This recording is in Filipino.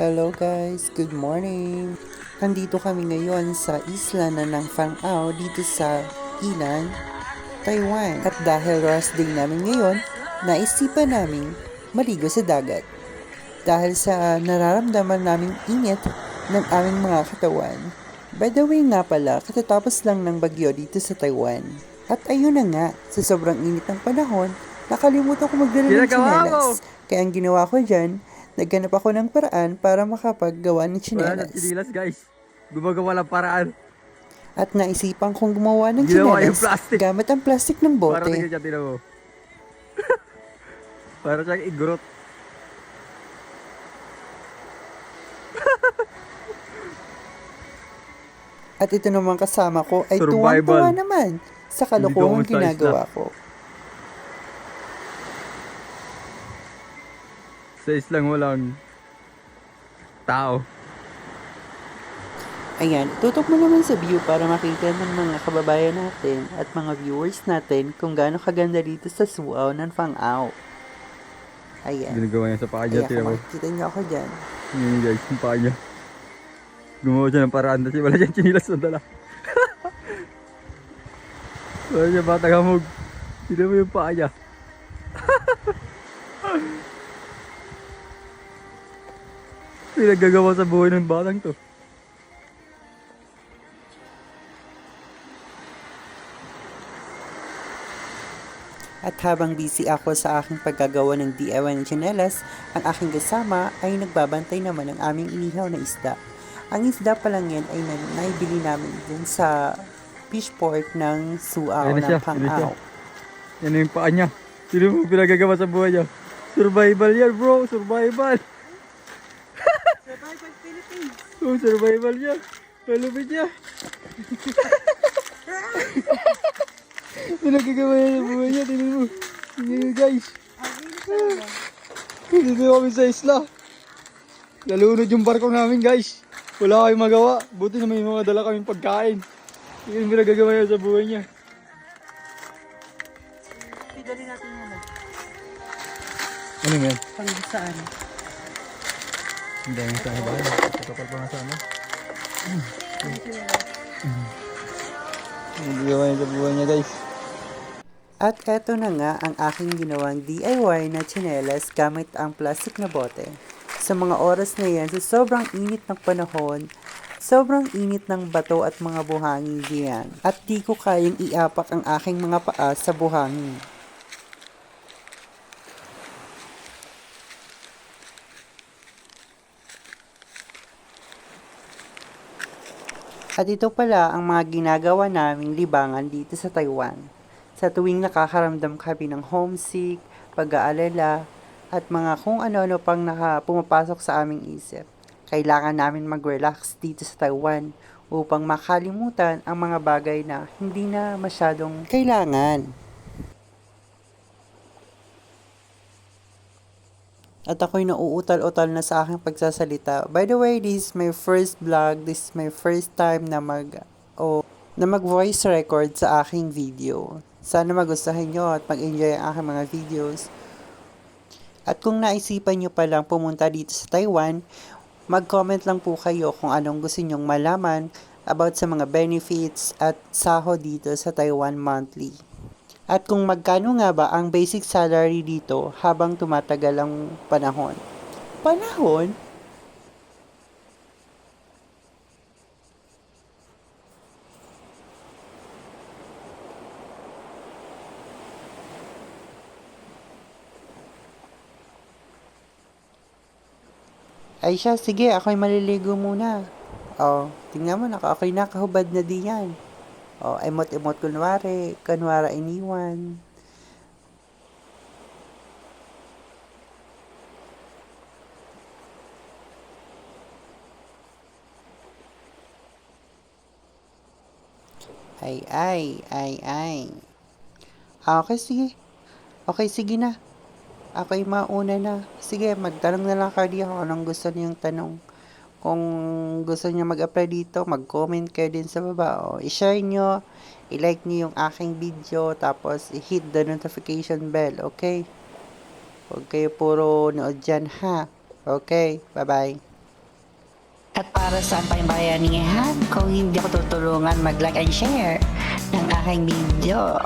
Hello guys, good morning! Nandito kami ngayon sa isla na ng Fangao dito sa Ilan, Taiwan. At dahil rest day namin ngayon, naisipan namin maligo sa dagat. Dahil sa nararamdaman naming init ng aming mga katawan. By the way nga pala, katatapos lang ng bagyo dito sa Taiwan. At ayun na nga, sa sobrang init ng panahon, nakalimutan ko magdala ng tsinelas. Kaya ang ginawa ko dyan, nagganap ako ng paraan para makapaggawa ng Wala tsinelas. chinilas guys. Gumagawa lang paraan. At naisipan kong gumawa ng Ginawa tsinelas gamit ang plastic ng Para bote. tingnan siya, mo. Para siyang igurot. At ito naman kasama ko ay tuwang-tuwa naman sa kalokohang ginagawa ko. Sa islang walang tao. Ayan, tutok mo naman sa view para makita ng mga kababayan natin at mga viewers natin kung gaano kaganda dito sa Suaw ng Fangao. Ayan. Ginagawa niya sa paa Ayan, niya, tinan kung mo. makikita niyo ako dyan. Yun guys, yung paa niya. Gumawa siya ng paraan kasi wala siyang chinilas na dala. wala siya batang hamog. Tinan mo yung paa niya. Pinaggagawa sa buhay ng batang to. At habang busy ako sa aking paggagawa ng DIY ng tsinelas, ang aking kasama ay nagbabantay naman ng aming inihaw na isda. Ang isda pa lang yan ay na- naibili namin dun sa fish port ng ayan na siya. Pangao. Yan yung paa niya. Sino mo pinagagawa sa buhay niya? Survival yan bro, survival. Survival Philippines! Oh, survival niya. Malupit niya. Pinagagawa niya sa buhay niya, tingnan mo. Tingnan mo guys. Dito kami sa isla. Nalunod yung barko namin guys. Wala kayong magawa. Buti na may mga dala kaming pagkain. Yun yung pinagagawa niya sa buhay niya. Pidali natin muna. Ano yan? Pang saan? Ang dami sa iba. Kapal pa nga sa ano. Pinagagawa niya sa buhay niya guys. At eto na nga ang aking ginawang DIY na tsinelas gamit ang plastic na bote. Sa mga oras na yan, sa sobrang init ng panahon, sobrang init ng bato at mga buhangin diyan. At di ko kayang iapak ang aking mga paa sa buhangin. At ito pala ang mga ginagawa naming libangan dito sa Taiwan. Sa tuwing nakakaramdam kami ng homesick, pag-aalala, at mga kung ano-ano pang naka pumapasok sa aming isip. Kailangan namin mag-relax dito sa Taiwan upang makalimutan ang mga bagay na hindi na masyadong kailangan. At ako'y nauutal-utal na sa aking pagsasalita. By the way, this is my first vlog. This is my first time na mag o na mag-voice record sa aking video. Sana magustuhan nyo at mag-enjoy ang aking mga videos. At kung naisipan nyo palang pumunta dito sa Taiwan, mag-comment lang po kayo kung anong gusto nyong malaman about sa mga benefits at sahod dito sa Taiwan monthly. At kung magkano nga ba ang basic salary dito habang tumatagal ang panahon. Panahon? Ay siya, sige, ako'y maliligo muna. Oh, tingnan mo, naka, ako'y nakahubad na di yan. Oh, emot-emot kunwari, kunwara iniwan. Ay, ay, ay, ay. Ah, Okay, sige. Okay, sige na. Ako'y mauna na. Sige, magtanong na lang kayo kung anong gusto niyong tanong. Kung gusto niyo mag-apply dito, mag-comment kayo din sa baba. O, i-share nyo, i-like nyo yung aking video, tapos i-hit the notification bell, okay? Huwag kayo puro nood dyan, ha? Okay, bye-bye. At para sa ampay bayanihan, kung hindi ako tutulungan mag-like and share ng aking video.